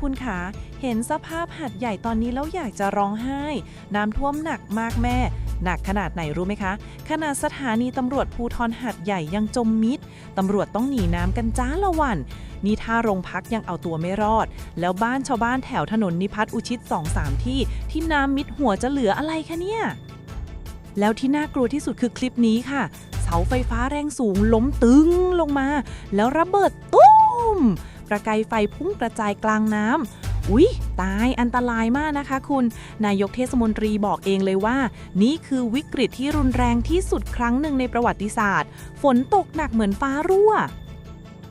คุณขาเห็นสภาพหัดใหญ่ตอนนี้แล้วอยากจะร้องไห้ น้ำท่วมหนักมากแม่ หนักขนาดไหนรู้ไหมคะ ขนาดสถานีตำรวจภูทรหัดใหญ่ยังจมมิดตำรวจต้องหนีน้ำกันจ้าละวัน นี่ถ้าโรงพักยังเอาตัวไม่รอด แล้วบ้านชาวบ้านแถวถนนนิพัฒน์อุชิต2-3ที่ ที่น้ำมิดหัวจะเหลืออะไรคะเนี่ยแล้วที่น่ากลัวที่สุดคือคลิปนี้ค่ะ เสาไฟฟ้าแรงสูงล้มตึงลงมา แล้วระเบิดตุ้ม ประกายไฟพุ่งกระจายกลางน้ำอุ๊ย ตายอันตรายมากนะคะคุณ นายกเทศมนตรีบอกเองเลยว่า นี่คือวิกฤตที่รุนแรงที่สุดครั้งหนึ่งในประวัติศาสตร์ ฝนตกหนักเหมือนฟ้ารั่ว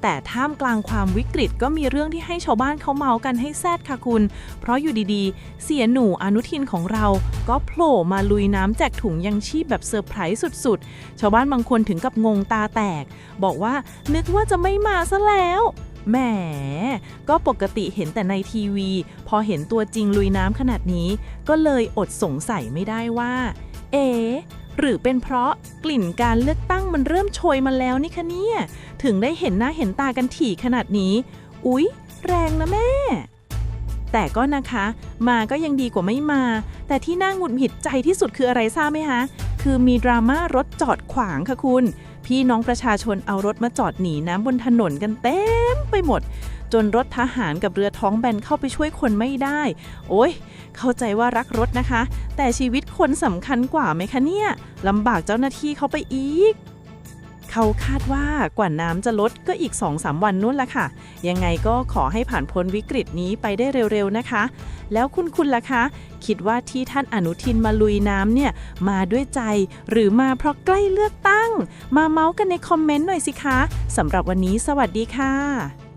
แต่ท่ามกลางความวิกฤตก็มีเรื่องที่ให้ชาวบ้านเขาเมากันให้แซดค่ะคุณ เพราะอยู่ดีๆ เสียหนูอนุทินของเรา ก็โผล่มาลุยน้ำแจกถุงยังชีพแบบเซอร์ไพรส์สุดๆ ชาวบ้านบางคนถึงกับงงตาแตก บอกว่านึกว่าจะไม่มาซะแล้ว แหม ก็ปกติเห็นแต่ในทีวี พอเห็นตัวจริงลุยน้ำขนาดนี้ ก็เลยอดสงสัยไม่ได้ว่า เอ๋หรือเป็นเพราะกลิ่นการเลือกตั้งมันเริ่มโชยมาแล้วนี่คะเนี่ย ถึงได้เห็นหน้าเห็นตากันถี่ขนาดนี้ อุ๊ย แรงนะแม่ แต่ก็นะคะ มาก็ยังดีกว่าไม่มา แต่ที่น่าหงุดหงิดใจที่สุดคืออะไรทราบไหมคะ คือมีดราม่ารถจอดขวางค่ะคุณ พี่น้องประชาชนเอารถมาจอดหนีน้ำบนถนนกันเต็มไปหมด จนรถทหารกับเรือท้องแบนเข้าไปช่วยคนไม่ได้ โอ้ย เข้าใจว่ารักรถนะคะ แต่ชีวิตคนสำคัญกว่าไหมคะเนี่ยลำบากเจ้าหน้าที่เขาไปอีก เขาคาดว่ากว่าน้ำจะลดก็อีก 2-3 วันนู่นละค่ะ ยังไงก็ขอให้ผ่านพ้นวิกฤตนี้ไปได้เร็วๆนะคะ แล้วคุณคุณล่ะคะ คิดว่าที่ท่านอนุทินมาลุยน้ำเนี่ยมาด้วยใจหรือมาเพราะใกล้เลือกตั้ง มาเมาส์กันในคอมเมนต์หน่อยสิคะสำหรับวันนี้สวัสดีค่ะ